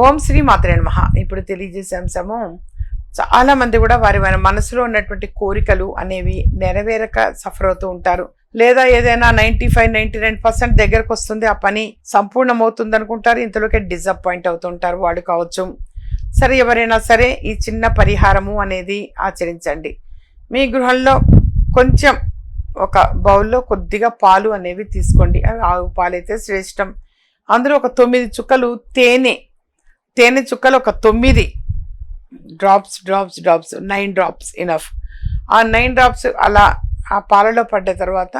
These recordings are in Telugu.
ఓం శ్రీ మాత్రే నమ. ఇప్పుడు తెలియజేసే అంశము చాలామంది కూడా వారి వారి మనసులో ఉన్నటువంటి కోరికలు అనేవి నెరవేరక సఫర్ అవుతూ ఉంటారు. లేదా ఏదైనా ninety five ninety nine percent దగ్గరకు వస్తుంది ఆ పని సంపూర్ణమవుతుంది అనుకుంటారు ఇంతలోకే డిసప్పాయింట్ అవుతుంటారు వాడు కావచ్చు. సరే ఎవరైనా సరే ఈ చిన్న పరిహారము అనేది ఆచరించండి. మీ గృహంలో కొంచెం ఒక బౌల్లో కొద్దిగా పాలు అనేవి తీసుకోండి. అవి ఆవు పాలు అయితే శ్రేష్టం. అందులో ఒక తొమ్మిది చుక్కలు తేనె తేనె చుక్కలు ఒక తొమ్మిది. Drops drops drops nine drops enough ఆ నైన్ డ్రాప్స్ అలా ఆ పాలలో పడ్డ తర్వాత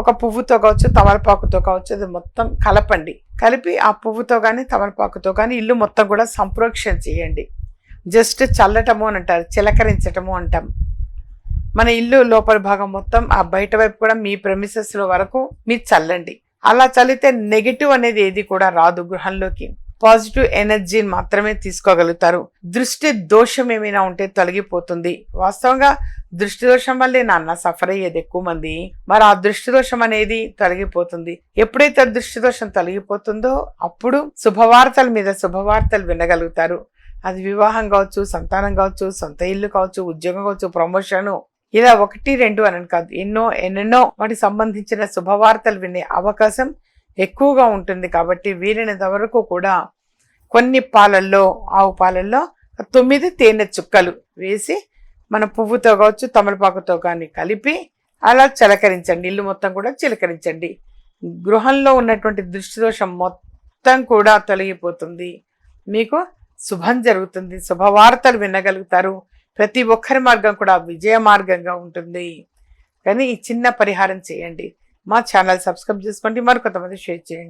ఒక పువ్వుతో కావచ్చు తమలపాకుతో కావచ్చు అది మొత్తం కలపండి. కలిపి ఆ పువ్వుతో కానీ తమలపాకుతో కానీ ఇల్లు మొత్తం కూడా సంప్రోక్షణ చేయండి. జస్ట్ చల్లటము అని అంటారు చిలకరించటము అంటాం. మన ఇల్లు లోపలి భాగం మొత్తం ఆ బయట వైపు కూడా మీ ప్రెమిసెస్లో వరకు మీరు చల్లండి. అలా చల్లితే నెగిటివ్ అనేది ఏది కూడా రాదు గృహంలోకి. పాజిటివ్ ఎనర్జీని మాత్రమే తీసుకోగలుగుతారు. దృష్టి దోషం ఏమైనా ఉంటే తొలగిపోతుంది. వాస్తవంగా దృష్టి దోషం వల్లే నాన్న సఫర్ అయ్యేది ఎక్కువ మంది. మరి ఆ దృష్టి దోషం అనేది తొలగిపోతుంది. ఎప్పుడైతే దృష్టి దోషం తొలగిపోతుందో అప్పుడు శుభవార్తల మీద శుభవార్తలు వినగలుగుతారు. అది వివాహం కావచ్చు సంతానం కావచ్చు సొంత ఇల్లు కావచ్చు ఉద్యోగం కావచ్చు ప్రమోషను ఇలా ఒకటి రెండు అని కాదు. ఎన్నో ఎన్నెన్నో వాటికి సంబంధించిన శుభవార్తలు వినే అవకాశం ఎక్కువగా ఉంటుంది కాబట్టి వీలైనంత వరకు కూడా కొన్ని పాలల్లో ఆవు పాలల్లో తొమ్మిది తేనె చుక్కలు వేసి మన పువ్వుతో కావచ్చు తమలపాకుతో కానీ కలిపి అలా చిలకరించండి. ఇల్లు మొత్తం కూడా చిలకరించండి. గృహంలో ఉన్నటువంటి దృష్టి దోషం మొత్తం కూడా తొలగిపోతుంది. మీకు శుభం జరుగుతుంది. శుభవార్తలు వినగలుగుతారు. ప్రతి ఒక్కరి మార్గం కూడా విజయ మార్గంగా ఉంటుంది. కానీ ఈ చిన్న పరిహారం చేయండి. మా ఛానల్ సబ్స్క్రైబ్ చేసుకోండి మరి కొంతమంది షేర్ చేయండి